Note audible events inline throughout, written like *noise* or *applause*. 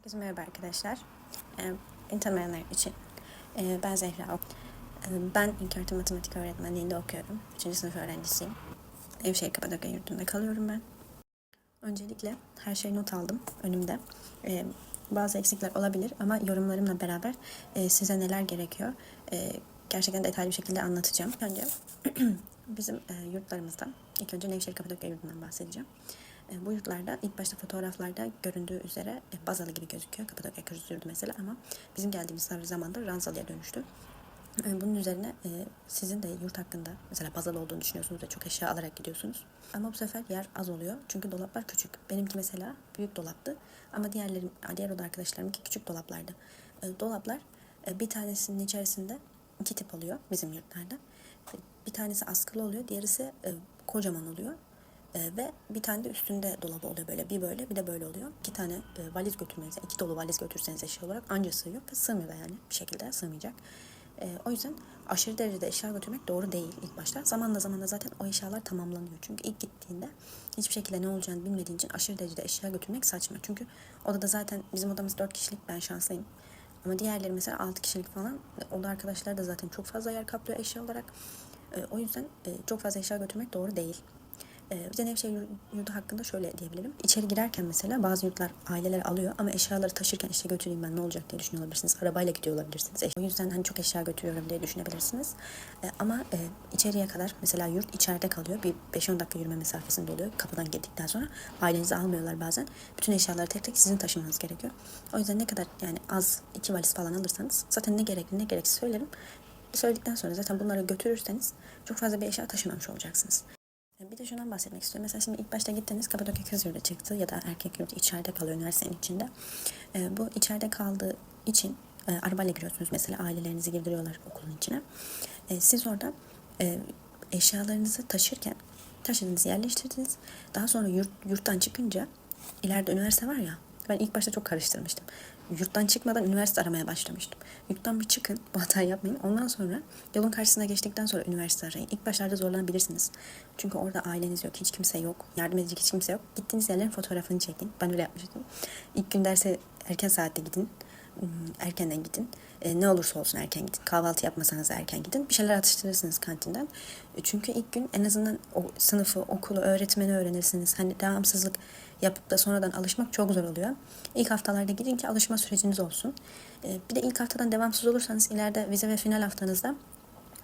Herkese merhaba arkadaşlar. Ee, tanımayanlar için ee, ben Zehra. Ee, ben İlköğretim Matematik Öğretmenliğinde okuyorum. 3. sınıf öğrencisiyim. Nevşehir Kapadokya yurdunda kalıyorum ben. Öncelikle her şeyi not aldım önümde. Ee, bazı eksikler olabilir ama yorumlarımla beraber e, size neler gerekiyor e, gerçekten detaylı bir şekilde anlatacağım. Önce *clears throat* bizim e, yurtlarımızda, ilk önce Nevşehir Kapadokya yurdundan bahsedeceğim. E, Bu yurtlarda ilk başta fotoğraflarda göründüğü üzere e, bazalı gibi gözüküyor. Kapadokya yurdu mesela ama bizim geldiğimiz zamanda ranzalıya dönüştü. E, Bunun üzerine sizin de yurt hakkında mesela bazalı olduğunu düşünüyorsunuz ve çok eşya alarak gidiyorsunuz. Ama bu sefer yer az oluyor. Çünkü dolaplar küçük. Benimki mesela büyük dolaptı. Ama diğerlerim, diğer oda arkadaşlarımınki küçük dolaplardı. Dolaplar bir tanesinin içerisinde iki tip oluyor bizim yurtlarda. Bir tanesi askılı oluyor, diğerisi kocaman oluyor. E, ve bir tane de üstünde dolabı oluyor böyle. Bir böyle bir de böyle oluyor. İki tane e, valiz götürmenize, iki dolu valiz götürseniz eşya olarak anca sığıyor. Ve sığmıyor da yani bir şekilde sığmayacak. E, o yüzden aşırı derecede eşya götürmek doğru değil ilk başta. Zamanla zamanla zaten o eşyalar tamamlanıyor. Çünkü ilk gittiğinde hiçbir şekilde ne olacağını bilmediğin için aşırı derecede eşya götürmek saçma. Çünkü odada zaten bizim odamız dört kişilik ben şanslıyım. Ama diğerleri mesela altı kişilik falan. Oda arkadaşlar da zaten çok fazla yer kaplıyor eşya olarak. E, o yüzden e, çok fazla eşya götürmek doğru değil. Ee, yur- yurdu hakkında şöyle diyebilirim. İçeri girerken mesela bazı yurtlar aileler alıyor ama eşyaları taşırken işte götüreyim ben ne olacak diye düşünüyor olabilirsiniz. Arabayla gidiyor olabilirsiniz. Eş- O yüzden hani çok eşya götürüyorum diye düşünebilirsiniz. Ee, Ama e, içeriye kadar mesela yurt içeride kalıyor. Bir 5-10 dakika yürüme mesafesinde oluyor. Kapıdan girdikten sonra ailenizi almıyorlar bazen. Bütün eşyaları tek tek sizin taşımanız gerekiyor. O yüzden ne kadar yani az iki valiz falan alırsanız zaten ne gerekli ne gereksiz söylerim. Söyledikten sonra zaten bunları götürürseniz çok fazla bir eşya taşımamış olacaksınız. Bir de şundan bahsetmek istiyorum. Mesela şimdi ilk başta gittiniz Kapadokya Kız Yurdu çıktı ya da erkek yurdu içeride kalıyor üniversitenin içinde. Ee, bu içeride kaldığı için e, arabayla giriyorsunuz. Mesela ailelerinizi girdiriyorlar okulun içine. Ee, siz orada e, eşyalarınızı taşırken taşıdınız, yerleştirdiniz. Daha sonra yurt, yurttan çıkınca ileride üniversite var ya ben ilk başta çok karıştırmıştım. Yurttan çıkmadan üniversite aramaya başlamıştım. Yurttan bir çıkın, bu hatayı yapmayın. Ondan sonra yolun karşısına geçtikten sonra üniversite arayın. İlk başlarda zorlanabilirsiniz. Çünkü orada aileniz yok, hiç kimse yok. Yardım edecek hiç kimse yok. Gittiğiniz yerlerin fotoğrafını çekin. Ben öyle yapmıştım. İlk gün derse erken saatte gidin. Erkenden gidin. E, ne olursa olsun erken gidin. Kahvaltı yapmasanız erken gidin. Bir şeyler atıştırırsınız kantinden. E, çünkü ilk gün en azından o sınıfı, okulu, öğretmeni öğrenirsiniz. Hani devamsızlık yapıp da sonradan alışmak çok zor oluyor. İlk haftalarda gidin ki alışma süreciniz olsun. E, bir de ilk haftadan devamsız olursanız ileride vize ve final haftanızda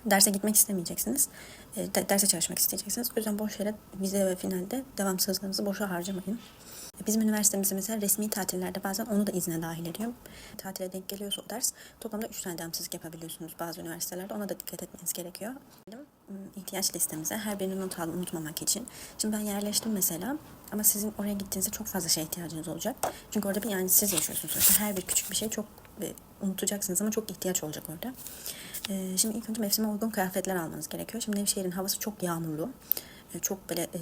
derse gitmek istemeyeceksiniz. E, de- derse çalışmak isteyeceksiniz. O yüzden boş yere vize ve finalde devamsızlığınızı boşa harcamayın. Bizim üniversitemizde mesela resmi tatillerde bazen onu da izne dahil ediyor. Tatile denk geliyorsa o ders toplamda 3 tane devamsızlık yapabiliyorsunuz bazı üniversitelerde. Ona da dikkat etmeniz gerekiyor. İhtiyaç listemize her birini not aldım unutmamak için. Şimdi ben yerleştim mesela ama sizin oraya gittiğinizde çok fazla şeye ihtiyacınız olacak. Çünkü orada bir yani siz yaşıyorsunuz. Sonuçta her bir küçük bir şey çok e, unutacaksınız ama çok ihtiyaç olacak orada. E, şimdi ilk önce mevsime uygun kıyafetler almanız gerekiyor. Şimdi Nevşehir'in havası çok yağmurlu. E, çok böyle e,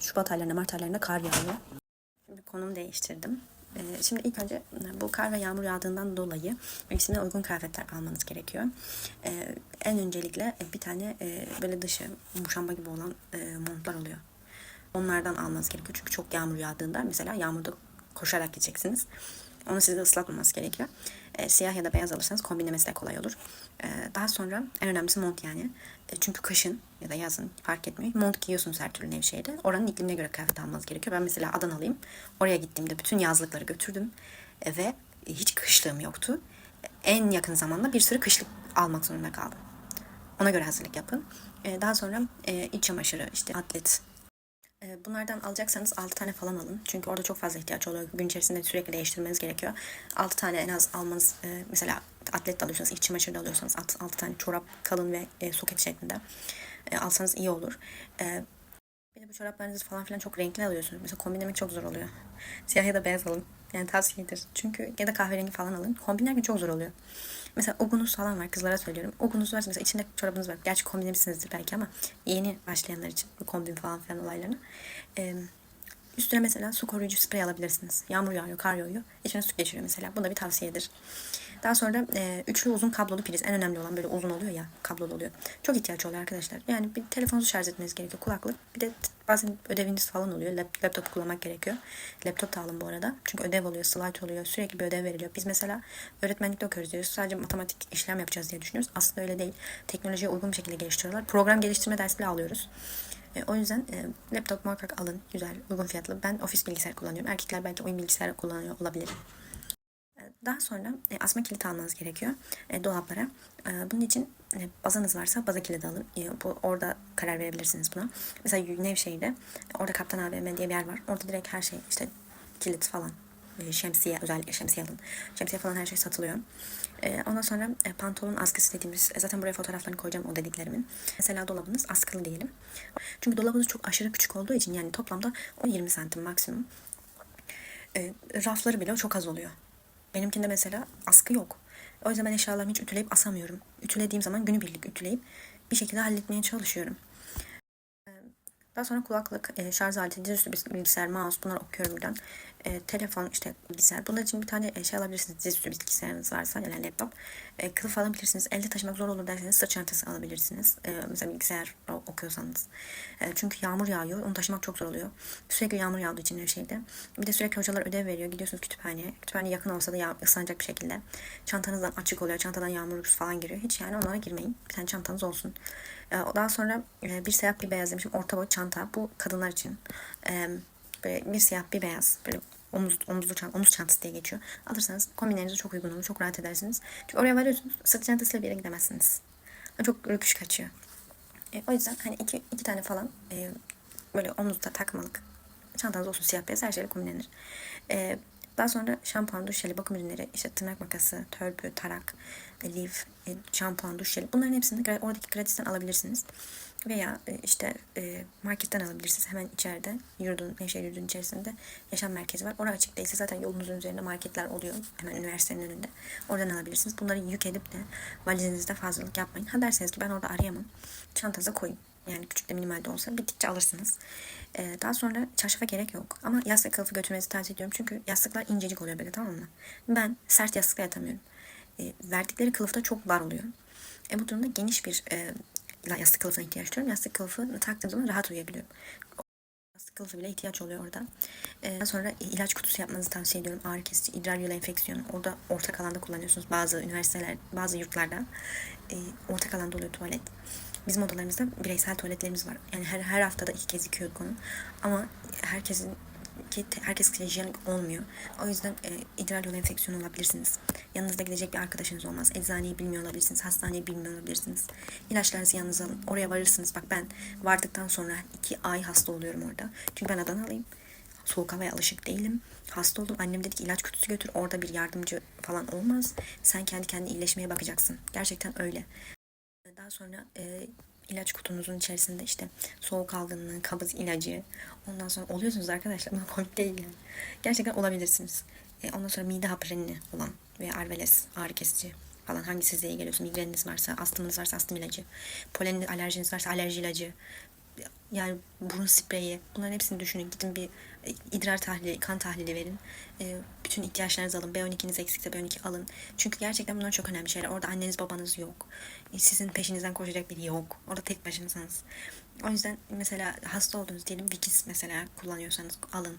Şubat aylarında, Mart aylarında kar yağıyor. Konum değiştirdim. Ee, Şimdi ilk önce bu kar ve yağmur yağdığından dolayı mevsimine uygun kıyafetler almanız gerekiyor. Ee, En öncelikle bir tane e, böyle dışı muşamba gibi olan e, montlar oluyor. Onlardan almanız gerekiyor. Çünkü çok yağmur yağdığında mesela yağmurda koşarak gideceksiniz. Onu size ıslatmaması gerekiyor. Ee, siyah ya da beyaz alırsanız kombinlemesi de kolay olur. Ee, daha sonra en önemlisi mont yani. E, çünkü kışın ya da yazın fark etmiyor. Mont giyiyorsunuz her türlü Nevşehir'de. Oranın iklimine göre kıyafet almanız gerekiyor. Ben mesela Adanalıyım. Oraya gittiğimde bütün yazlıkları götürdüm. E, ve hiç kışlığım yoktu. En yakın zamanda bir sürü kışlık almak zorunda kaldım. Ona göre hazırlık yapın. E, daha sonra e, iç çamaşırı, işte atlet, e, Bunlardan alacaksanız 6 tane falan alın. Çünkü orada çok fazla ihtiyaç oluyor. Gün içerisinde sürekli değiştirmeniz gerekiyor. 6 tane en az almanız e, mesela atlet de alıyorsanız, iç çamaşır da alıyorsanız 6 tane çorap kalın ve e, soket şeklinde e, alsanız iyi olur. Bir de bu çoraplarınızı falan filan çok renkli alıyorsunuz. Mesela kombinlemek çok zor oluyor. Siyah ya da beyaz alın. Yani tavsiyedir. Çünkü ya da kahverengi falan alın. Kombinlerken çok zor oluyor. Mesela ugunuz falan var. Kızlara söylüyorum. Ugunuz varsa mesela içinde çorabınız var. Gerçi kombinlemişsinizdir belki ama yeni başlayanlar için bu kombin falan filan olaylarını. Ee, Üstüne mesela su koruyucu sprey alabilirsiniz. Yağmur yağıyor, kar yağıyor. İçine su geçiriyor mesela. Bu da bir tavsiyedir. Daha sonra e, üçlü uzun kablolu priz. En önemli olan böyle uzun oluyor ya kablolu oluyor. Çok ihtiyaç oluyor arkadaşlar. Yani bir telefonunuzu şarj etmeniz gerekiyor. Kulaklık. Bir de bazen ödeviniz falan oluyor. Lap, laptop kullanmak gerekiyor. Laptop da alın bu arada. Çünkü ödev oluyor, slide oluyor. Sürekli bir ödev veriliyor. Biz mesela öğretmenlikte okuyoruz diyoruz. Sadece matematik işlem yapacağız diye düşünüyoruz. Aslında öyle değil. Teknolojiye uygun bir şekilde geliştiriyorlar. Program geliştirme dersi bile alıyoruz. E, o yüzden e, laptop muhakkak alın. Güzel, uygun fiyatlı. Ben ofis bilgisayar kullanıyorum. Erkekler belki oyun bilgisayarı kullanıyor olabilir. Daha sonra e, asma kilit almanız gerekiyor e, dolaplara. E, bunun için e, bazanız varsa baza kilidi alın. E, bu, orada karar verebilirsiniz buna. Mesela Nevşehir'de e, orada Kaptan AVM diye bir yer var. Orada direkt her şey işte kilit falan e, şemsiye özellikle şemsiye alın. Şemsiye falan her şey satılıyor. E, ondan sonra e, pantolon askısı dediğimiz e, zaten buraya fotoğraflarını koyacağım o dediklerimin. Mesela dolabınız askılı diyelim. Çünkü dolabınız çok aşırı küçük olduğu için yani toplamda 10-20 santim maksimum. E, rafları bile çok az oluyor. Benimkinde mesela askı yok. O yüzden ben eşyalarımı hiç ütüleyip asamıyorum. Ütülediğim zaman günübirlik ütüleyip bir şekilde halletmeye çalışıyorum. Daha sonra kulaklık, e, şarj aleti, dizüstü bilgisayar, mouse bunları okuyorum buradan. E, telefon, işte bilgisayar. Bunlar için bir tane e, şey alabilirsiniz. Dizüstü bilgisayarınız varsa yani laptop. E, kılıf alabilirsiniz. Elde taşımak zor olur derseniz sırt çantası alabilirsiniz. E, mesela bilgisayar okuyorsanız. E, çünkü yağmur yağıyor. Onu taşımak çok zor oluyor. Sürekli yağmur yağdığı için her şeyde. Bir de sürekli hocalar ödev veriyor. Gidiyorsunuz kütüphaneye. Kütüphane yakın olsa da yağ, ıslanacak bir şekilde. Çantanızdan açık oluyor. Çantadan yağmur falan giriyor. Hiç yani onlara girmeyin. Bir tane çantanız olsun. E, daha sonra e, bir siyah bir beyaz demişim. Orta boy çanta. Bu kadınlar için. E, böyle bir siyah bir beyaz. Böyle omuz, omuzlu çant, omuz çantası diye geçiyor. Alırsanız kombinlerinize çok uygun olur. Çok rahat edersiniz. Çünkü oraya varıyorsunuz. Sırt çantasıyla bir yere gidemezsiniz. Çok rüküş kaçıyor. E, o yüzden hani iki, iki tane falan böyle omuzda takmalık çantanız olsun siyah beyaz her şeyle kombinlenir. E, daha sonra şampuan, duş jeli, bakım ürünleri, işte tırnak makası, törpü, tarak, e, lif, e, şampuan, duş jeli. Bunların hepsini oradaki gratisten alabilirsiniz. Veya e, işte marketten alabilirsiniz. Hemen içeride yurdun, Nevşehir yurdun içerisinde yaşam merkezi var. Orası açık değilse zaten yolunuzun üzerinde marketler oluyor. Hemen üniversitenin önünde. Oradan alabilirsiniz. Bunları yük edip de valizinizde fazlalık yapmayın. Ha derseniz ki ben orada arayamam. Çantanıza koyun. Yani küçük de minimal de olsa bittikçe alırsınız. Ee, daha sonra çarşafa gerek yok. Ama yastık kılıfı götürmenizi tavsiye ediyorum. Çünkü yastıklar incecik oluyor böyle tamam mı? Ben sert yastıkla yatamıyorum. Ee, verdikleri kılıfta çok dar oluyor. E, bu durumda geniş bir e, yastık kılıfına ihtiyaç duyuyorum. Yastık kılıfını taktığım zaman rahat uyuyabiliyorum. Yastık kılıfı bile ihtiyaç oluyor orada. Ee, daha sonra ilaç kutusu yapmanızı tavsiye ediyorum. Ağrı kesici, idrar yolu enfeksiyonu. Orada ortak alanda kullanıyorsunuz. Bazı üniversiteler, bazı yurtlarda e, ortak alanda oluyor tuvalet. Bizim odalarımızda bireysel tuvaletlerimiz var. Yani her, her haftada iki kez yıkıyorduk onu. Ama herkesin ki herkes hijyenik olmuyor. O yüzden e, idrar yolu enfeksiyonu olabilirsiniz. Yanınızda gidecek bir arkadaşınız olmaz. Eczaneyi bilmiyor olabilirsiniz. Hastaneyi bilmiyor olabilirsiniz. İlaçlarınızı yanınıza alın. Oraya varırsınız. Bak ben vardıktan sonra iki ay hasta oluyorum orada. Çünkü ben Adanalıyım. Soğuk havaya alışık değilim. Hasta oldum. Annem dedi ki ilaç kutusu götür. Orada bir yardımcı falan olmaz. Sen kendi kendine iyileşmeye bakacaksın. Gerçekten öyle. Daha sonra e, ilaç kutunuzun içerisinde işte soğuk algınlığı, kabız ilacı. Ondan sonra oluyorsunuz arkadaşlar. Buna komik değil yani. Gerçekten olabilirsiniz. E, ondan sonra mide haprenini olan ve arveles ağrı kesici falan hangi size iyi geliyorsa migreniniz varsa, astımınız varsa astım ilacı, polen alerjiniz varsa alerji ilacı, yani burun spreyi bunların hepsini düşünün. Gidin bir idrar tahlili, kan tahlili verin. E, bütün ihtiyaçlarınızı alın. B12'niz eksikse B12 alın. Çünkü gerçekten bunlar çok önemli şeyler. Orada anneniz babanız yok. E, Sizin peşinizden koşacak biri yok. Orada tek başınasınız. O yüzden mesela hasta olduğunuz diyelim Vikis mesela kullanıyorsanız alın.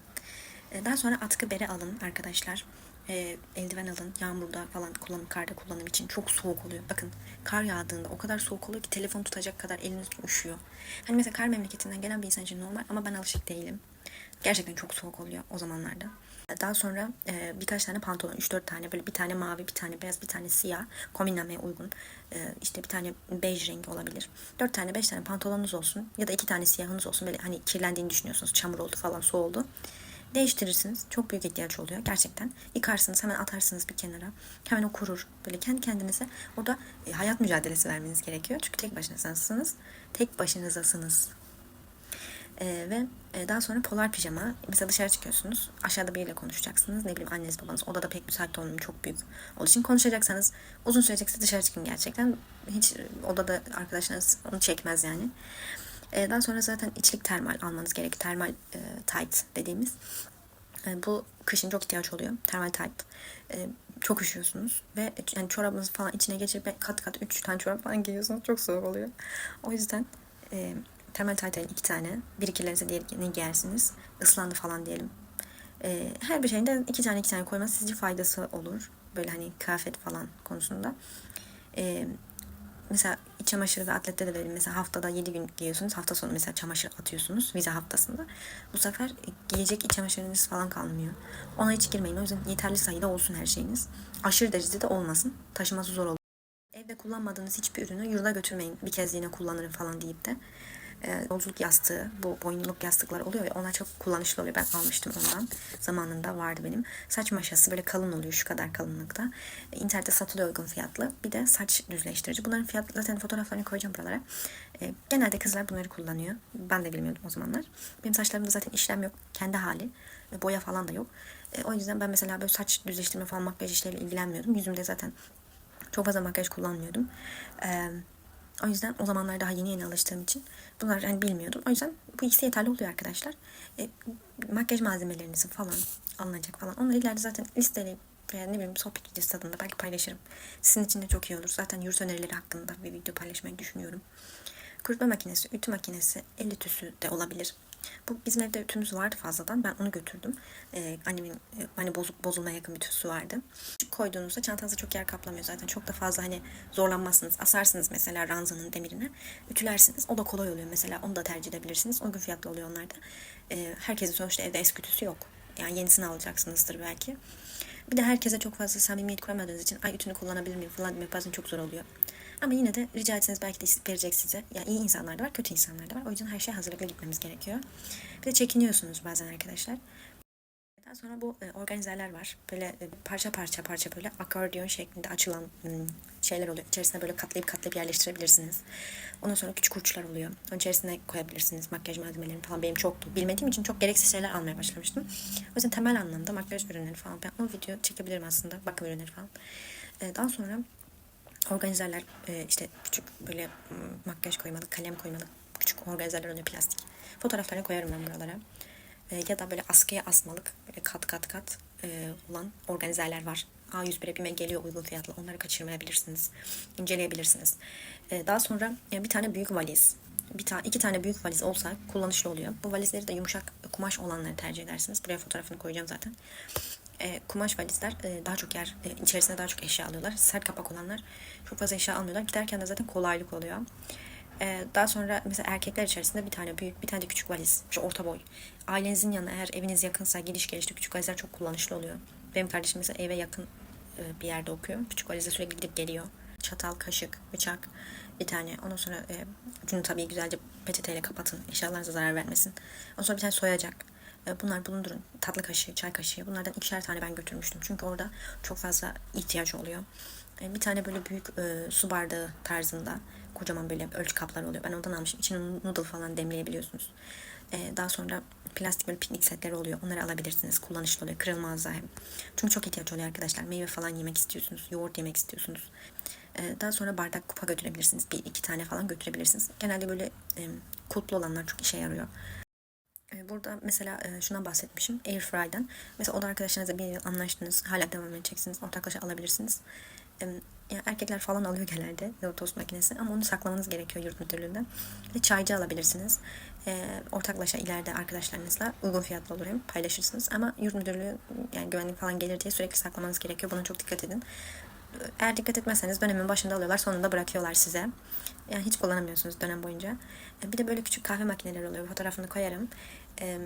E, Daha sonra atkı bere alın arkadaşlar. E, eldiven alın. Yağmurda falan kullanım, karda kullanım için çok soğuk oluyor. Bakın kar yağdığında o kadar soğuk oluyor ki telefon tutacak kadar eliniz üşüyor. Hani mesela kar memleketinden gelen bir insan için normal ama ben alışık değilim. Gerçekten çok soğuk oluyor o zamanlarda. Daha sonra e, birkaç tane pantolon, 3-4 tane böyle bir tane mavi, bir tane beyaz, bir tane siyah kombinlemeye uygun. E, işte bir tane bej rengi olabilir. 4 tane 5 tane pantolonunuz olsun ya da 2 tane siyahınız olsun. Böyle hani kirlendiğini düşünüyorsunuz. Çamur oldu falan su oldu. Değiştirirsiniz. Çok büyük ihtiyaç oluyor gerçekten. Yıkarsınız hemen atarsınız bir kenara. Hemen o kurur. Böyle kendi kendinize orada e, hayat mücadelesi vermeniz gerekiyor. Çünkü tek başınızasınız. Tek başınızasınız. Ee, ve e, daha sonra polar pijama. Mesela dışarı çıkıyorsunuz. Aşağıda biriyle konuşacaksınız. Ne bileyim anneniz babanız. Odada pek müsait olmuyor. Çok büyük olduğu için konuşacaksanız uzun sürecekse dışarı çıkın gerçekten. Hiç e, odada arkadaşlarınız onu çekmez yani. E, daha sonra zaten içlik termal almanız gerekiyor. Termal e, tight dediğimiz. E, bu kışın çok ihtiyaç oluyor. Termal tight. E, çok üşüyorsunuz ve yani çorabınızı falan içine geçirip kat kat 3 tane çorap falan giyiyorsunuz. Çok soğuk oluyor. O yüzden e, termal tight'ın iki tane. Bir ikilerinizde diğerini giyersiniz. Islandı falan diyelim. E, her bir şeyinde iki tane iki tane koyması sizce faydası olur. Böyle hani kıyafet falan konusunda. E, mesela iç çamaşırı ve atlette de böyle mesela haftada 7 gün giyiyorsunuz. Hafta sonu mesela çamaşır atıyorsunuz vize haftasında. Bu sefer giyecek iç çamaşırınız falan kalmıyor. Ona hiç girmeyin. O yüzden yeterli sayıda olsun her şeyiniz. Aşırı derecede de olmasın. Taşıması zor olur. Evde kullanmadığınız hiçbir ürünü yurda götürmeyin. Bir kez yine kullanırım falan deyip de. E, yolculuk yastığı, bu boynluk yastıklar oluyor ya onlar çok kullanışlı oluyor. Ben almıştım ondan. Zamanında vardı benim. Saç maşası böyle kalın oluyor şu kadar kalınlıkta. E, internette satılıyor uygun fiyatlı. Bir de saç düzleştirici. Bunların fiyat zaten fotoğraflarını koyacağım buralara. E, genelde kızlar bunları kullanıyor. Ben de bilmiyordum o zamanlar. Benim saçlarımda zaten işlem yok. Kendi hali. E, boya falan da yok. E, o yüzden ben mesela böyle saç düzleştirme falan makyaj işleriyle ilgilenmiyordum. Yüzümde zaten çok fazla makyaj kullanmıyordum. Eee o yüzden o zamanlar daha yeni yeni alıştığım için bunlar yani bilmiyordum. O yüzden bu ikisi yeterli oluyor arkadaşlar. E, makyaj malzemelerinizi falan alınacak falan. Onları ileride zaten listeleyip veya ne bileyim sohbet videosu tadında belki paylaşırım. Sizin için de çok iyi olur. Zaten yurt önerileri hakkında bir video paylaşmayı düşünüyorum. Kurutma makinesi, ütü makinesi, el ütüsü de olabilir. Bu bizim evde ütümüz vardı fazladan. Ben onu götürdüm. Ee, annemin e, hani bozuk bozulmaya yakın ütüsü vardı. Küçük koyduğunuzda çantanızda çok yer kaplamıyor zaten. Çok da fazla hani zorlanmazsınız. Asarsınız mesela ranzanın demirine. Ütülersiniz. O da kolay oluyor mesela. Onu da tercih edebilirsiniz. Uygun fiyatlı oluyor onlar da. Ee, herkesin sonuçta evde eski ütüsü yok. Yani yenisini alacaksınızdır belki. Bir de herkese çok fazla samimiyet kuramadığınız için ay ütünü kullanabilir miyim falan demek bazen çok zor oluyor. Ama yine de rica etseniz belki de verecek size. Yani iyi insanlar da var, kötü insanlar da var. O yüzden her şey hazırlıklı gitmemiz gerekiyor. Bir de çekiniyorsunuz bazen arkadaşlar. Daha sonra bu e, organizerler var. Böyle e, parça parça parça böyle akordeon şeklinde açılan hmm, şeyler oluyor. İçerisine böyle katlayıp katlayıp yerleştirebilirsiniz. Ondan sonra küçük uçlar oluyor. Onun içerisine koyabilirsiniz makyaj malzemelerini falan. Benim çoktu. Bilmediğim için çok gereksiz şeyler almaya başlamıştım. O yüzden temel anlamda makyaj ürünleri falan. Ben o video çekebilirim aslında. Bakım ürünleri falan. E, daha sonra organizerler e, işte küçük böyle hmm, makyaj koymalık, kalem koymalık küçük organizerler oluyor plastik. Fotoğraflarını koyarım ben buralara. E, ya da böyle askıya asmalık böyle kat kat kat e, olan organizerler var. A101'e BİM'e geliyor uygun fiyatlı. Onları kaçırmayabilirsiniz. inceleyebilirsiniz. Daha sonra bir tane büyük valiz. Bir tane iki tane büyük valiz olsa kullanışlı oluyor. Bu valizleri de yumuşak kumaş olanları tercih edersiniz. Buraya fotoğrafını koyacağım zaten. E, kumaş valizler e, daha çok yer, e, içerisine daha çok eşya alıyorlar. Sert kapak olanlar çok fazla eşya almıyorlar. Giderken de zaten kolaylık oluyor. Ee, daha sonra mesela erkekler içerisinde bir tane büyük, bir tane de küçük valiz. İşte orta boy. Ailenizin yanına eğer eviniz yakınsa gidiş gelişte küçük valizler çok kullanışlı oluyor. Benim kardeşim mesela eve yakın e, bir yerde okuyor. Küçük valizle sürekli gidip geliyor. Çatal, kaşık, bıçak bir tane. Ondan sonra e, ucunu tabii güzelce peçeteyle kapatın. Eşyalarınıza zarar vermesin. Ondan sonra bir tane soyacak. E, bunlar bulundurun. Tatlı kaşığı, çay kaşığı. Bunlardan ikişer tane ben götürmüştüm. Çünkü orada çok fazla ihtiyaç oluyor. E, bir tane böyle büyük e, su bardağı tarzında kocaman böyle ölçü kaplar oluyor. Ben ondan almışım. İçine noodle falan demleyebiliyorsunuz. Ee, daha sonra plastik böyle piknik setleri oluyor. Onları alabilirsiniz. Kullanışlı oluyor. Kırılmazlar hem. Çünkü çok ihtiyaç oluyor arkadaşlar. Meyve falan yemek istiyorsunuz. Yoğurt yemek istiyorsunuz. Ee, daha sonra bardak kupa götürebilirsiniz. Bir iki tane falan götürebilirsiniz. Genelde böyle e, kulplu olanlar çok işe yarıyor. Ee, burada mesela e, şuna bahsetmişim. Airfry'den. Mesela o da arkadaşlarınızla bir yıl anlaştınız. Hala devam edeceksiniz. Ortaklaşa alabilirsiniz. Yani erkekler falan alıyor genelde tost makinesi ama onu saklamanız gerekiyor yurt müdürlüğünden. Ve çaycı alabilirsiniz. E, ortaklaşa ileride arkadaşlarınızla uygun fiyatlı olur hem paylaşırsınız. Ama yurt müdürlüğü yani güvenlik falan gelir diye sürekli saklamanız gerekiyor. Buna çok dikkat edin. Eğer dikkat etmezseniz dönemin başında alıyorlar sonunda bırakıyorlar size. Yani hiç kullanamıyorsunuz dönem boyunca. E, bir de böyle küçük kahve makineleri oluyor. Fotoğrafını koyarım. E,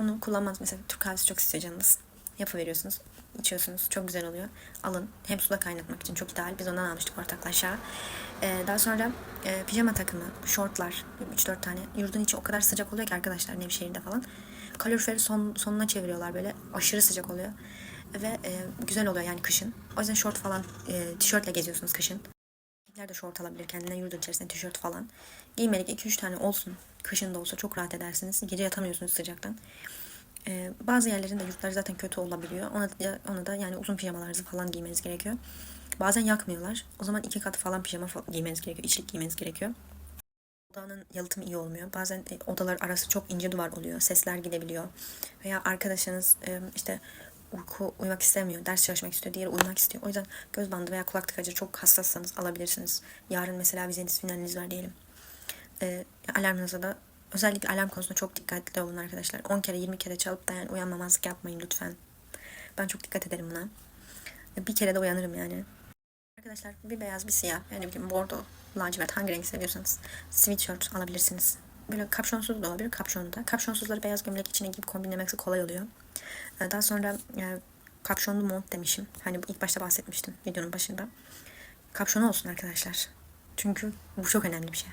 onu kullanmaz. Mesela Türk kahvesi çok istiyor canınız. Yapıveriyorsunuz içiyorsunuz. Çok güzel oluyor. Alın. Hem suda kaynatmak için çok ideal. Biz ondan almıştık ortaklaşa. Ee, daha sonra e, pijama takımı, şortlar, 3-4 tane. Yurdun içi o kadar sıcak oluyor ki arkadaşlar Nevşehir'de falan. Kaloriferi son, sonuna çeviriyorlar böyle. Aşırı sıcak oluyor. Ve e, güzel oluyor yani kışın. O yüzden şort falan, e, tişörtle geziyorsunuz kışın. Erkekler şort alabilir kendine yurdun içerisinde tişört falan. Giymelik 2-3 tane olsun. Kışın da olsa çok rahat edersiniz. Gece yatamıyorsunuz sıcaktan. Ee, bazı yerlerinde yurtlar zaten kötü olabiliyor. Ona da, ona da yani uzun pijamalarınızı falan giymeniz gerekiyor. Bazen yakmıyorlar. O zaman iki kat falan pijama giymeniz gerekiyor. İçlik giymeniz gerekiyor. Odanın yalıtımı iyi olmuyor. Bazen e, odalar arası çok ince duvar oluyor. Sesler gidebiliyor. Veya arkadaşınız e, işte uyku uyumak istemiyor. Ders çalışmak istiyor. Diğeri uyumak istiyor. O yüzden göz bandı veya kulak tıkacı çok hassassanız alabilirsiniz. Yarın mesela vizeniz finaliniz var diyelim. E, alarmınıza da özellikle alarm konusunda çok dikkatli olun arkadaşlar. 10 kere 20 kere çalıp da yani uyanmamazlık yapmayın lütfen. Ben çok dikkat ederim buna. Bir kere de uyanırım yani. Arkadaşlar bir beyaz bir siyah yani bileyim bordo, lacivert hangi renk seviyorsanız sweatshirt alabilirsiniz. Böyle kapşonsuz da olabilir kapşonlu da. Kapşonsuzları beyaz gömlek içine giyip kombinlemesi kolay oluyor. Ee, Daha sonra e, kapşonlu mont demişim. Hani ilk başta bahsetmiştim videonun başında. Kapşonu olsun arkadaşlar. Çünkü bu çok önemli bir şey.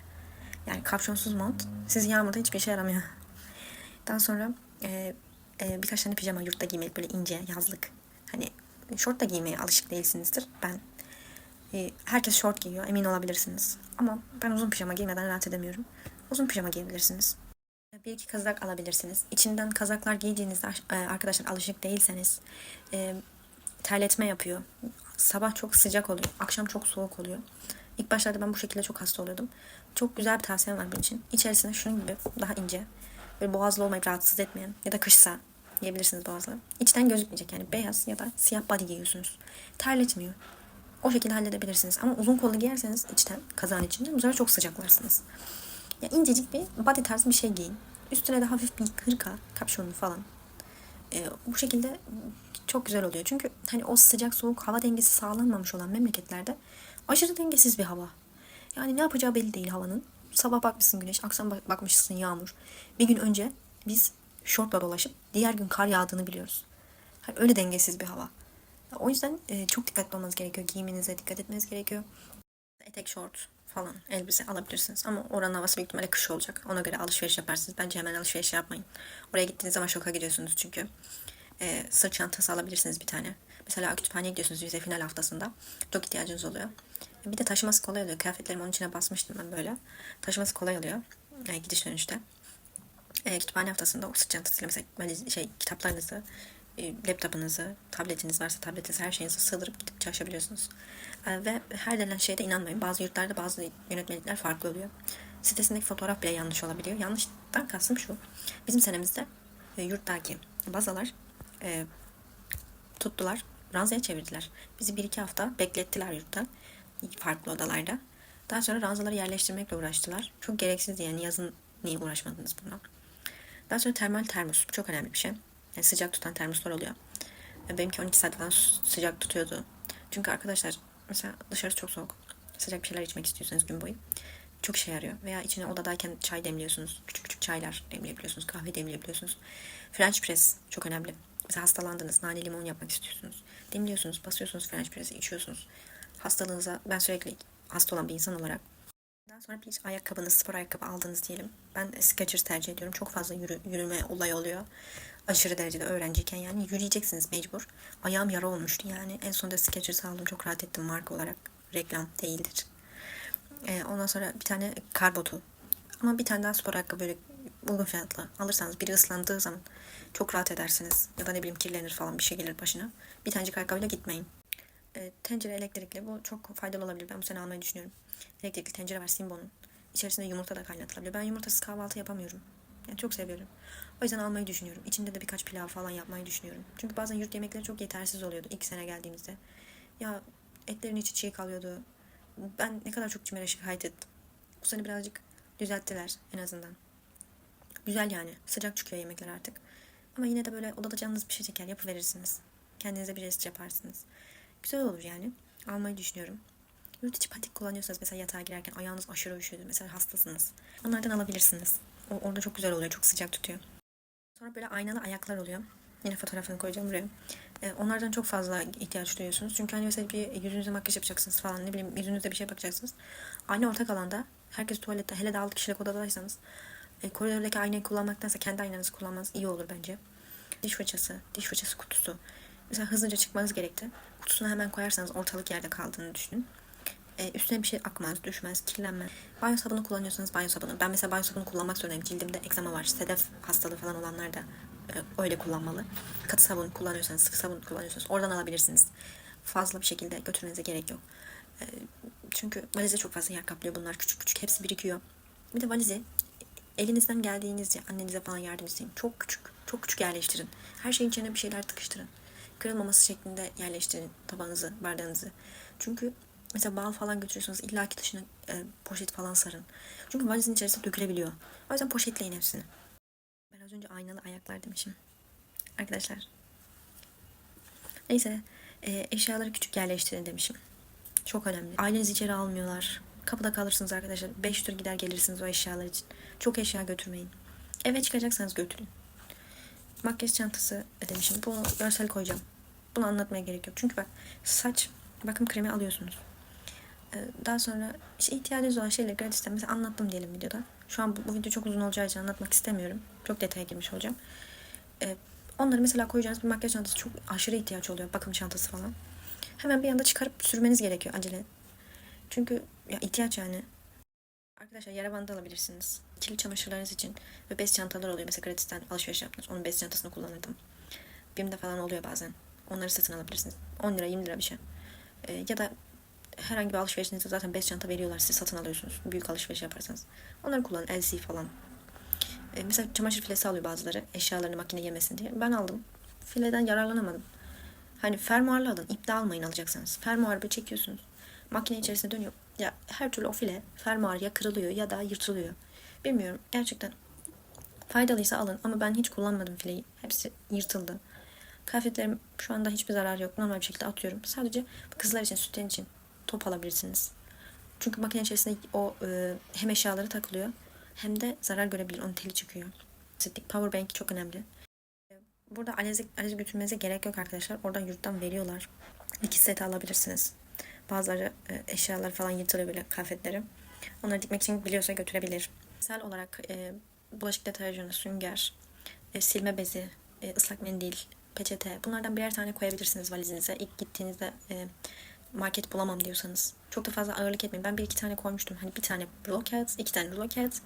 Yani kapşonsuz mont sizi yağmurda hiçbir işe yaramıyor. Daha sonra e, e, birkaç tane pijama yurtta giymek böyle ince yazlık. Hani şort da giymeye alışık değilsinizdir. Ben e, herkes şort giyiyor emin olabilirsiniz. Ama ben uzun pijama giymeden rahat edemiyorum. Uzun pijama giyebilirsiniz. Bir iki kazak alabilirsiniz. İçinden kazaklar giydiğinizde e, arkadaşlar alışık değilseniz e, terletme yapıyor. Sabah çok sıcak oluyor. Akşam çok soğuk oluyor. İlk başlarda ben bu şekilde çok hasta oluyordum. Çok güzel bir tavsiyem var bunun için. İçerisine şunun gibi daha ince böyle boğazlı olmayıp rahatsız etmeyen ya da kışsa giyebilirsiniz boğazlı. İçten gözükmeyecek yani beyaz ya da siyah body giyiyorsunuz. Terletmiyor. O şekilde halledebilirsiniz. Ama uzun kollu giyerseniz içten kazağın içinde bu sefer çok sıcaklarsınız. Ya incecik bir body tarzı bir şey giyin. Üstüne de hafif bir hırka, kapşonlu falan. Ee, bu şekilde çok güzel oluyor. Çünkü hani o sıcak soğuk hava dengesi sağlanmamış olan memleketlerde aşırı dengesiz bir hava. Yani ne yapacağı belli değil havanın. Sabah bakmışsın güneş, akşam bak- bakmışsın yağmur. Bir gün önce biz şortla dolaşıp diğer gün kar yağdığını biliyoruz. Hani öyle dengesiz bir hava. O yüzden e, çok dikkatli olmanız gerekiyor. Giyiminize dikkat etmeniz gerekiyor. Etek, şort falan elbise alabilirsiniz. Ama oranın havası büyük ihtimalle kış olacak. Ona göre alışveriş yaparsınız. Bence hemen alışveriş yapmayın. Oraya gittiğiniz zaman şoka gidiyorsunuz çünkü. E, sırt çantası alabilirsiniz bir tane. Mesela kütüphaneye gidiyorsunuz vize final haftasında. Çok ihtiyacınız oluyor. E, Bir de taşıması kolay oluyor. Kıyafetlerimi onun içine basmıştım ben böyle. Taşıması kolay oluyor. E, gidiş dönüşte. E, kütüphane haftasında o sırt çantasıyla mesela valiz- şey, kitaplarınızı, e, laptopunuzu, tabletiniz varsa tabletiniz her şeyinizi sığdırıp gidip çalışabiliyorsunuz. E, ve her denilen şeye de inanmayın. Bazı yurtlarda bazı yönetmelikler farklı oluyor. Sitesindeki fotoğraf bile yanlış olabiliyor. Yanlıştan kastım şu. Bizim senemizde e, yurttaki bazalar e, tuttular, ranzaya çevirdiler. Bizi bir iki hafta beklettiler yurtta, farklı odalarda. Daha sonra ranzaları yerleştirmekle uğraştılar. Çok gereksiz yani yazın niye uğraşmadınız bundan? Daha sonra termal termos. Çok önemli bir şey. Yani sıcak tutan termoslar oluyor. Benimki 12 saat falan sıcak tutuyordu. Çünkü arkadaşlar mesela dışarı çok soğuk. Sıcak bir şeyler içmek istiyorsanız gün boyu. Çok işe yarıyor. Veya içine odadayken çay demliyorsunuz. Küçük küçük çaylar demleyebiliyorsunuz. Kahve demleyebiliyorsunuz. French press çok önemli. Mesela hastalandınız. Nane limon yapmak istiyorsunuz. Demliyorsunuz. Basıyorsunuz French press'i içiyorsunuz. Hastalığınıza ben sürekli hasta olan bir insan olarak daha sonra bir ayakkabınız, spor ayakkabı aldınız diyelim. Ben Skechers tercih ediyorum. Çok fazla yürü, yürüme olay oluyor. Aşırı derecede öğrenciyken yani yürüyeceksiniz mecbur. Ayağım yara olmuştu yani. En sonunda Skechers aldım. Çok rahat ettim marka olarak. Reklam değildir. Ee, ondan sonra bir tane kar botu. Ama bir tane daha spor ayakkabı böyle uygun fiyatlı alırsanız biri ıslandığı zaman çok rahat edersiniz. Ya da ne bileyim kirlenir falan bir şey gelir başına. Bir tanecik ayakkabıyla gitmeyin. E, tencere elektrikli. Bu çok faydalı olabilir. Ben bu sene almayı düşünüyorum. Elektrikli tencere var Simbo'nun. İçerisinde yumurta da kaynatılabilir. Ben yumurtasız kahvaltı yapamıyorum. Yani çok seviyorum. O yüzden almayı düşünüyorum. İçinde de birkaç pilav falan yapmayı düşünüyorum. Çünkü bazen yurt yemekleri çok yetersiz oluyordu ilk sene geldiğimizde. Ya etlerin içi çiğ kalıyordu. Ben ne kadar çok cimere şikayet ettim. Bu sene birazcık düzelttiler en azından. Güzel yani. Sıcak çıkıyor yemekler artık. Ama yine de böyle odada canınız bir şey çeker yapıverirsiniz. Kendinize bir rest yaparsınız. Güzel olur yani. Almayı düşünüyorum. Yurt içi patik kullanıyorsanız mesela yatağa girerken ayağınız aşırı üşüdü. Mesela hastasınız. Onlardan alabilirsiniz. O, orada çok güzel oluyor. Çok sıcak tutuyor. Sonra böyle aynalı ayaklar oluyor. Yine fotoğrafını koyacağım buraya. Ee, onlardan çok fazla ihtiyaç duyuyorsunuz. Çünkü hani mesela bir yüzünüze makyaj yapacaksınız falan ne bileyim yüzünüzde bir şey bakacaksınız. Aynı ortak alanda herkes tuvalette hele de 6 kişilik odadaysanız e, koridordaki aynayı kullanmaktansa kendi aynanızı kullanmanız iyi olur bence. Diş fırçası, diş fırçası kutusu. Mesela hızlıca çıkmanız gerekti. Kutusuna hemen koyarsanız ortalık yerde kaldığını düşünün. Ee, üstüne bir şey akmaz, düşmez, kirlenmez. Banyo sabunu kullanıyorsanız banyo sabunu. Ben mesela banyo sabunu kullanmak zorundayım. Cildimde egzama var. Sedef hastalığı falan olanlar da e, öyle kullanmalı. Katı sabun kullanıyorsanız, sıvı sabun kullanıyorsanız oradan alabilirsiniz. Fazla bir şekilde götürmenize gerek yok. E, çünkü valize çok fazla yer kaplıyor bunlar. Küçük küçük hepsi birikiyor. Bir de valizi elinizden geldiğinizce annenize falan yardım isteyin. Çok küçük, çok küçük yerleştirin. Her şeyin içine bir şeyler tıkıştırın. Kırılmaması şeklinde yerleştirin tabağınızı, bardağınızı. Çünkü mesela bal falan götürüyorsanız illaki dışına e, poşet falan sarın. Çünkü valizin içerisinde dökülebiliyor. O yüzden poşetleyin hepsini. Ben az önce aynalı ayaklar demişim. Arkadaşlar. Neyse. E, eşyaları küçük yerleştirin demişim. Çok önemli. Ailenizi içeri almıyorlar. Kapıda kalırsınız arkadaşlar. Beş tur gider gelirsiniz o eşyalar için. Çok eşya götürmeyin. Eve çıkacaksanız götürün. Makyaj çantası demişim. Bunu görsel koyacağım. Bunu anlatmaya gerek yok. Çünkü bak saç bakım kremi alıyorsunuz. Ee, Daha sonra işte ihtiyacınız olan şeyleri gratisten mesela anlattım diyelim videoda. Şu an bu, bu video çok uzun olacağı için anlatmak istemiyorum. Çok detaya girmiş olacağım. Ee, Onları mesela koyacağınız bir makyaj çantası çok aşırı ihtiyaç oluyor. Bakım çantası falan. Hemen bir anda çıkarıp sürmeniz gerekiyor acele. Çünkü ya ihtiyaç yani. Arkadaşlar yara bandı alabilirsiniz. Kirli çamaşırlarınız için ve bez çantalar oluyor. Mesela gratisten alışveriş yaptınız. Onun bez çantasını kullanırdım. Bim'de falan oluyor bazen. Onları satın alabilirsiniz. 10 lira 20 lira bir şey. Ee, ya da herhangi bir alışverişinizde zaten bez çanta veriyorlar. Siz satın alıyorsunuz. Büyük alışveriş yaparsanız. Onları kullanın. LC falan. Ee, mesela çamaşır filesi alıyor bazıları. Eşyalarını makine yemesin diye. Ben aldım. Fileden yararlanamadım. Hani fermuarlı alın. İpte almayın alacaksanız. Fermuarı bir çekiyorsunuz. Makine içerisinde dönüyor. Ya her türlü o file fermuar ya kırılıyor ya da yırtılıyor. Bilmiyorum. Gerçekten faydalıysa alın ama ben hiç kullanmadım fileyi. Hepsi yırtıldı. Kıyafetlerim şu anda hiçbir zarar yok. Normal bir şekilde atıyorum. Sadece kızlar için, sütyen için top alabilirsiniz. Çünkü makine içerisinde o e, hem eşyaları takılıyor hem de zarar görebilir. Onun teli çıkıyor. Power bank çok önemli. Burada alezi, alezi götürmenize gerek yok arkadaşlar. Oradan yurttan veriyorlar. İki set alabilirsiniz. Bazıları e, eşyalar falan yırtılıyor böyle kıyafetleri. Onları dikmek için biliyorsa götürebilir. Misal olarak e, bulaşık deterjanı, sünger, e, silme bezi, e, ıslak mendil, peçete. Bunlardan birer tane koyabilirsiniz valizinize. İlk gittiğinizde e, market bulamam diyorsanız. Çok da fazla ağırlık etmeyin. Ben bir iki tane koymuştum. Hani bir tane rulo kağıt, iki tane rulo kağıt,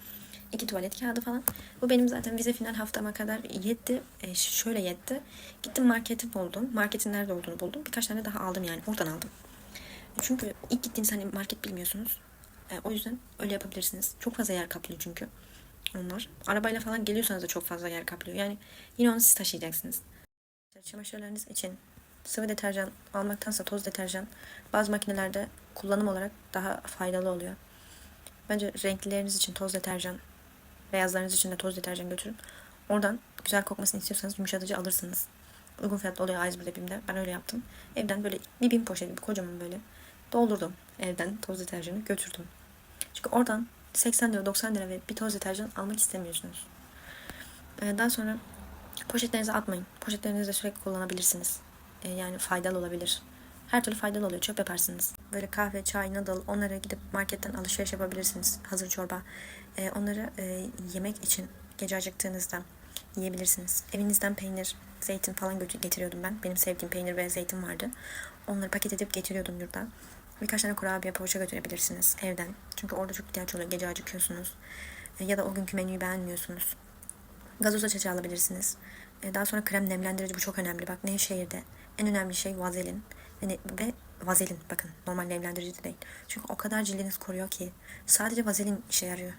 iki tuvalet kağıdı falan. Bu benim zaten vize final haftama kadar yetti. E, şöyle yetti. Gittim marketi buldum. Marketin nerede olduğunu buldum. Birkaç tane daha aldım yani. Oradan aldım. Çünkü ilk gittiğiniz hani market bilmiyorsunuz. E, o yüzden öyle yapabilirsiniz. Çok fazla yer kaplıyor çünkü onlar. Arabayla falan geliyorsanız da çok fazla yer kaplıyor. Yani yine onu siz taşıyacaksınız. Çamaşırlarınız için sıvı deterjan almaktansa toz deterjan bazı makinelerde kullanım olarak daha faydalı oluyor. Bence renklileriniz için toz deterjan, beyazlarınız için de toz deterjan götürün. Oradan güzel kokmasını istiyorsanız yumuşatıcı alırsınız. Uygun fiyatlı oluyor A101'de BİM'de. Ben öyle yaptım. Evden böyle bir bin poşet gibi kocaman böyle doldurdum. Evden toz deterjanı götürdüm. Çünkü oradan 80 lira 90 lira ve bir toz deterjan almak istemiyorsunuz. Ee, Daha sonra poşetlerinize atmayın. Poşetlerinizi de sürekli kullanabilirsiniz. Ee, Yani faydalı olabilir. Her türlü faydalı oluyor. Çöp yaparsınız. Böyle kahve, çay, noodle onlara gidip marketten alışveriş yapabilirsiniz. Hazır çorba. Ee, Onları e, yemek için gece acıktığınızda yiyebilirsiniz. Evinizden peynir, zeytin falan getiriyordum ben. Benim sevdiğim peynir ve zeytin vardı. Onları paket edip getiriyordum yurda. Birkaç tane kurabiye poğaça götürebilirsiniz evden. Çünkü orada çok ihtiyaç oluyor. Gece acıkıyorsunuz. E, Ya da o günkü menüyü beğenmiyorsunuz. Gazoz açıcı alabilirsiniz. E, Daha sonra krem nemlendirici bu çok önemli. Bak Nevşehir'de en önemli şey vazelin ve, vazelin bakın normal nemlendirici de değil. Çünkü o kadar cildiniz koruyor ki sadece vazelin işe yarıyor.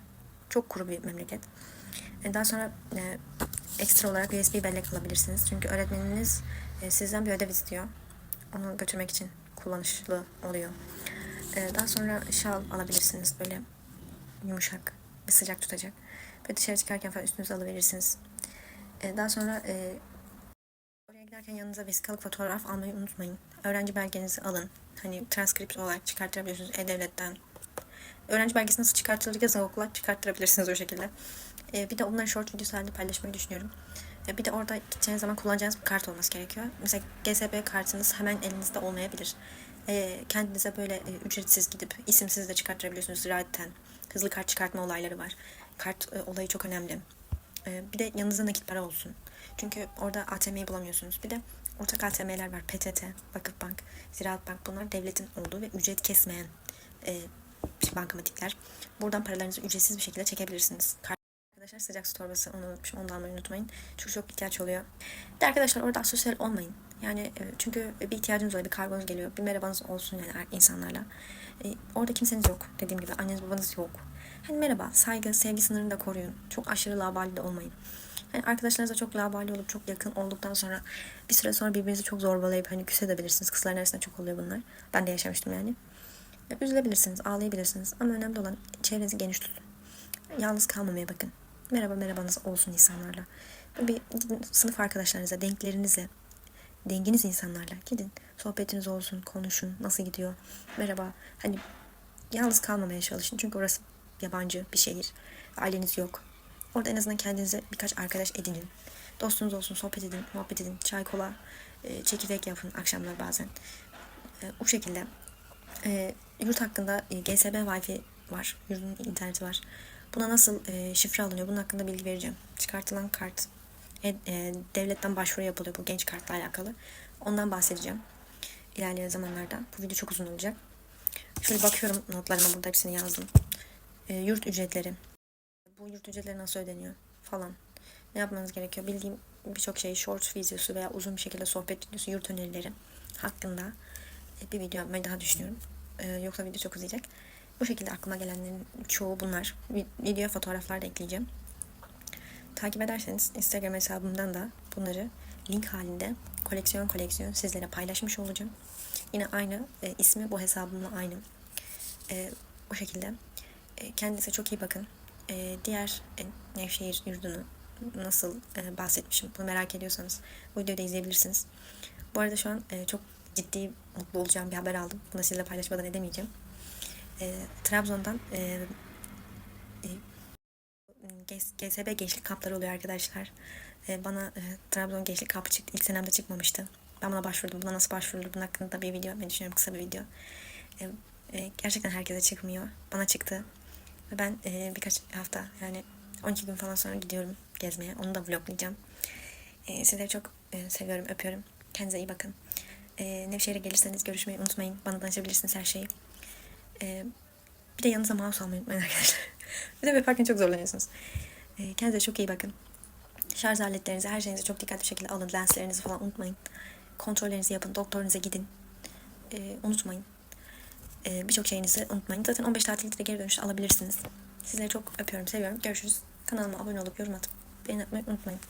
Çok kuru bir memleket. E, Daha sonra ekstra olarak USB bellek alabilirsiniz. Çünkü öğretmeniniz sizden bir ödev istiyor. Onu götürmek için kullanışlı oluyor. E, Daha sonra şal alabilirsiniz böyle yumuşak ve sıcak tutacak. Ve dışarı çıkarken falan üstünüze alıverirsiniz. E, Daha sonra e, oraya giderken yanınıza vesikalık fotoğraf almayı unutmayın. Öğrenci belgenizi alın. Hani transkript olarak çıkartabiliyorsunuz E-Devlet'ten. Öğrenci belgesi nasıl çıkartılır yazın okula çıkarttırabilirsiniz o şekilde. E, bir de onları short videosu halinde paylaşmayı düşünüyorum. Bir de orada gideceğiniz zaman kullanacağınız bir kart olması gerekiyor. Mesela GSB kartınız hemen elinizde olmayabilir. E, kendinize böyle e, ücretsiz gidip isimsiz de çıkarttırabiliyorsunuz ziraetten. Hızlı kart çıkartma olayları var. Kart e, olayı çok önemli. E, bir de yanınızda nakit para olsun. Çünkü orada ATM'yi bulamıyorsunuz. Bir de ortak ATM'ler var. PTT, Vakıfbank, Ziraat Bank. Bunlar devletin olduğu ve ücret kesmeyen e, bankamatikler. Buradan paralarınızı ücretsiz bir şekilde çekebilirsiniz. Kart Arkadaşlar sıcak su torbası onu unutmuşum. Onu da almayı unutmayın. Çünkü çok ihtiyaç oluyor. Bir de arkadaşlar orada asosyal olmayın. Yani e, çünkü bir ihtiyacınız oluyor. Bir kargonuz geliyor. Bir merhabanız olsun yani insanlarla. E, orada kimseniz yok. Dediğim gibi anneniz babanız yok. Hani merhaba, saygı, sevgi sınırını da koruyun. Çok aşırı labali de olmayın. Hani arkadaşlarınızla çok labali olup çok yakın olduktan sonra bir süre sonra birbirinizi çok zorbalayıp hani küsebilirsiniz. Kızların arasında çok oluyor bunlar. Ben de yaşamıştım yani. E, Üzülebilirsiniz, ağlayabilirsiniz ama önemli olan çevrenizi geniş tutun. Yalnız kalmamaya bakın. Merhaba merhabanız olsun insanlarla. Bir gidin sınıf arkadaşlarınıza, denklerinizle, denginiz insanlarla gidin. Sohbetiniz olsun, konuşun, nasıl gidiyor? Merhaba. Hani yalnız kalmamaya çalışın. Çünkü orası yabancı bir şehir. Aileniz yok. Orada en azından kendinize birkaç arkadaş edinin. Dostunuz olsun, sohbet edin, muhabbet edin. Çay, kola, e, çekirdek yapın akşamlar bazen. E, o şekilde. E, yurt hakkında e, GSB Wi-Fi var. Yurdun interneti var. Buna nasıl e, şifre alınıyor? Bunun hakkında bilgi vereceğim. Çıkartılan kart. E, e, devletten başvuru yapılıyor bu genç kartla alakalı. Ondan bahsedeceğim. İlerleyen zamanlarda. Bu video çok uzun olacak. Şöyle bakıyorum notlarıma burada hepsini yazdım. E, yurt ücretleri. Bu yurt ücretleri nasıl ödeniyor falan. Ne yapmanız gerekiyor? Bildiğim birçok şey short videosu veya uzun bir şekilde sohbet videosu yurt önerileri hakkında e, bir video yapmayı daha düşünüyorum. E, yoksa video çok uzayacak. Bu şekilde aklıma gelenlerin çoğu bunlar. Vi- Videoya fotoğraflar da ekleyeceğim. Takip ederseniz Instagram hesabımdan da bunları link halinde koleksiyon koleksiyon sizlere paylaşmış olacağım. Yine aynı e, ismi bu hesabımla aynı. E, o şekilde. E, kendinize çok iyi bakın. E, diğer e, Nevşehir yurdunu nasıl e, bahsetmişim bunu merak ediyorsanız bu videoyu da izleyebilirsiniz. Bu arada şu an e, çok ciddi mutlu olacağım bir haber aldım. Bunu sizinle paylaşmadan edemeyeceğim. E, Trabzon'dan e, e, GSB gençlik kampları oluyor arkadaşlar. E, bana e, Trabzon gençlik kampı çıktı. İlk senemde çıkmamıştı. Ben buna başvurdum. Buna nasıl başvurulur? Bunun hakkında da bir video yapmayı düşünüyorum. Kısa bir video. E, e, gerçekten herkese çıkmıyor. Bana çıktı. Ve ben e, birkaç hafta yani 12 gün falan sonra gidiyorum gezmeye. Onu da vloglayacağım. E, sizleri çok e, seviyorum, öpüyorum. Kendinize iyi bakın. E, Nevşehir'e gelirseniz görüşmeyi unutmayın. Bana danışabilirsiniz her şeyi. E, bir de yanınıza mouse almayı unutmayın arkadaşlar. *laughs* de yaparken çok zorlanıyorsunuz. E, kendinize çok iyi bakın. Şarj aletlerinizi, her şeyinizi çok dikkatli bir şekilde alın. Lenslerinizi falan unutmayın. Kontrollerinizi yapın. Doktorunuza gidin. E, unutmayın. E, Birçok şeyinizi unutmayın. Zaten 15 tatilde de geri dönüşte alabilirsiniz. Sizleri çok öpüyorum, seviyorum. Görüşürüz. Kanalıma abone olup yorum atıp beğeni atmayı unutmayın.